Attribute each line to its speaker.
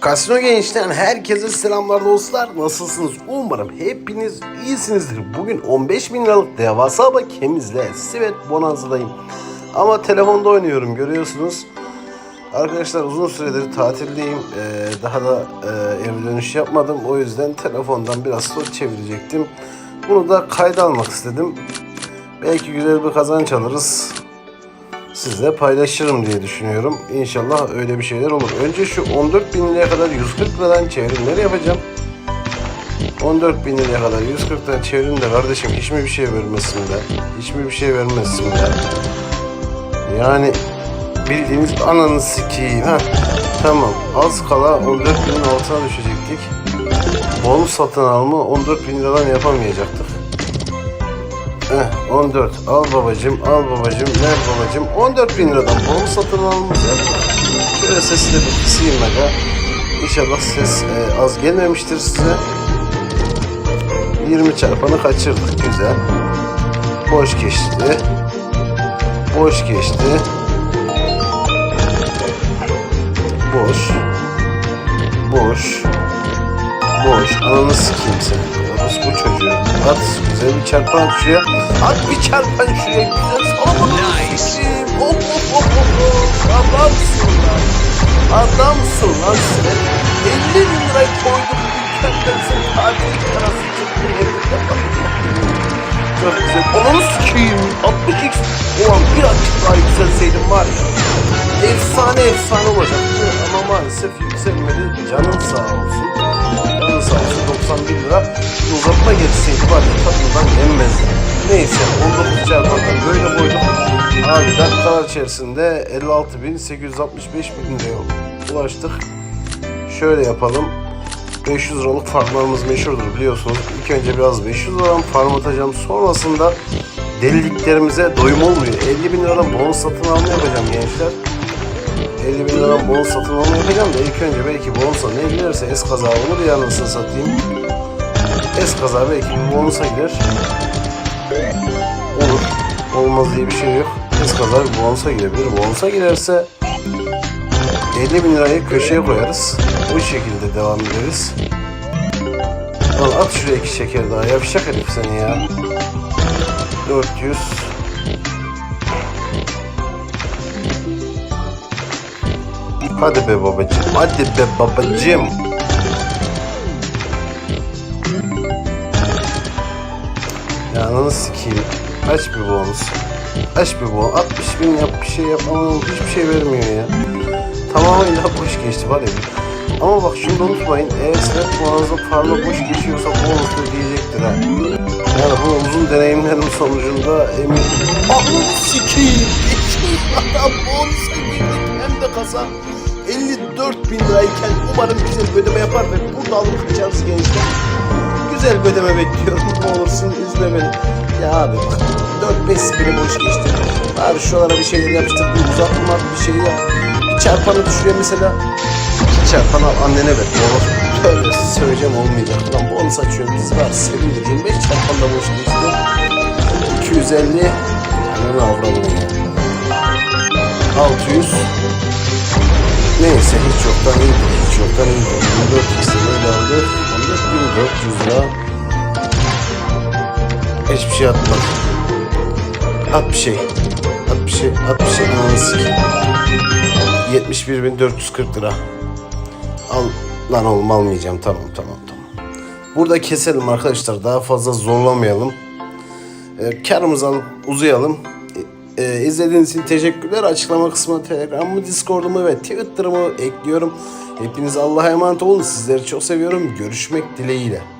Speaker 1: Kasino Genç'ten herkese selamlar dostlar. Nasılsınız? Umarım hepiniz iyisinizdir. Bugün 15 bin liralık devasa bakemizle Sivet Bonanza'dayım. Ama telefonda oynuyorum görüyorsunuz. Arkadaşlar uzun süredir tatildeyim. Ee, daha da e, eve dönüş yapmadım. O yüzden telefondan biraz slot çevirecektim. Bunu da kayda almak istedim. Belki güzel bir kazanç alırız sizle paylaşırım diye düşünüyorum. İnşallah öyle bir şeyler olur. Önce şu 14 bin liraya kadar 140 liradan çevrimleri yapacağım. 14 bin liraya kadar 140 liradan çevrim de kardeşim hiç mi bir şey vermesin de? Hiç mi bir şey vermesin de? Yani bildiğiniz ananı sikeyim ha. Tamam az kala 14 binin altına düşecektik. Bonus satın alma 14 bin liradan yapamayacaktık. Heh, 14. Al babacım, al babacım, ver babacım. 14 bin liradan bonus satın yaptık. Şöyle sesi de bir kısayım aga. İnşallah ses e, az gelmemiştir size. 20 çarpanı kaçırdık. Güzel. Boş geçti. Boş geçti. Boş. Boş. Boş. Ananı sikeyim seni. Bu çocuğu. At güzel bir çarpan şuraya. At bir çarpan şuraya. Güzel salamadın. Nice. Oh, oh, oh, oh. Adamsın lan. Adamsın lan sen. 50 bin lirayı koydum. Mükemmelsin. Tatil parası çıktı. Çok güzel. Ananı sikeyim. 60x. Ulan birazcık daha yükselseydim var ya. Efsane efsane olacaktı. Ama maalesef yükselmedi. Canın sağ olsun. Canın sağ olsun 91 lira. Uzatma geçseydi var ya tadından yenmezdi. Neyse 19 çarpandan böyle koyduk. Abi dakikalar içerisinde 56.865 bin liraya ulaştık. Şöyle yapalım. 500 liralık farmlarımız meşhurdur biliyorsunuz. İlk önce biraz 500 liradan farm atacağım. Sonrasında deliliklerimize doyum olmuyor. 50 bin liradan bonus satın alma yapacağım gençler. 50 bin liradan bonus satın alma yapacağım da ilk önce belki bonusa ne girerse es kaza olur ya nasıl satayım. Es kaza belki bir bonusa girer. Olur. Olmaz diye bir şey yok. Es kaza bir bonusa girebilir. Bonusa girerse 50 bin lirayı köşeye koyarız. Bu şekilde devam ederiz. Al at şuraya iki şeker daha. Yapacak herif seni ya. 400 Hadi be babacım. Hadi be babacım. Ya ananı sikeyim. Aç bir bonus. Aç bir bonus. 60 bin yap bir şey yap ama hiçbir şey vermiyor ya. Tamamıyla boş geçti var ya. Ama bak şunu da unutmayın. Eğer snap boğazda parla boş geçiyorsa bonuslu diyecektir ha. Yani bu uzun deneyimlerim sonucunda emin. Ananı sikeyim. Adam bonusa girdik hem de kasa. 54 bin lirayken umarım bir ödeme yapar ve burada alıp kaçarız gençler. Güzel bir ödeme bekliyorum. Ne olursun üzme beni. Ya abi bak 4-5 biri boş geçti. Abi şuralara bir şeyler yapıştır. Bir uzatma at, bir şey yap. Bir çarpanı düşürüyor mesela. İki çarpan al annene ver. Bonus. Tövbe söyleyeceğim olmayacak. Lan bonus açıyorum biz var. Sevindir 25 çarpan da boş geçti. 250. Ananı avradını ya. 600. Neyse hiç yoktan iyiydi. Hiç yoktan iyiydi. 24 x'i böyle aldık. 14.400 lira. Hiçbir şey atmadı. At bir şey. At bir şey. At bir şey. Sikeyim. 71.440 lira. Al lan oğlum almayacağım. Tamam tamam tamam. Burada keselim arkadaşlar. Daha fazla zorlamayalım. E, karımızı alıp uzayalım. E, e, izlediğiniz için teşekkürler. Açıklama kısmına Telegram'ımı, Discord'umu ve Twitter'ımı ekliyorum. Hepiniz Allah'a emanet olun. Sizleri çok seviyorum. Görüşmek dileğiyle.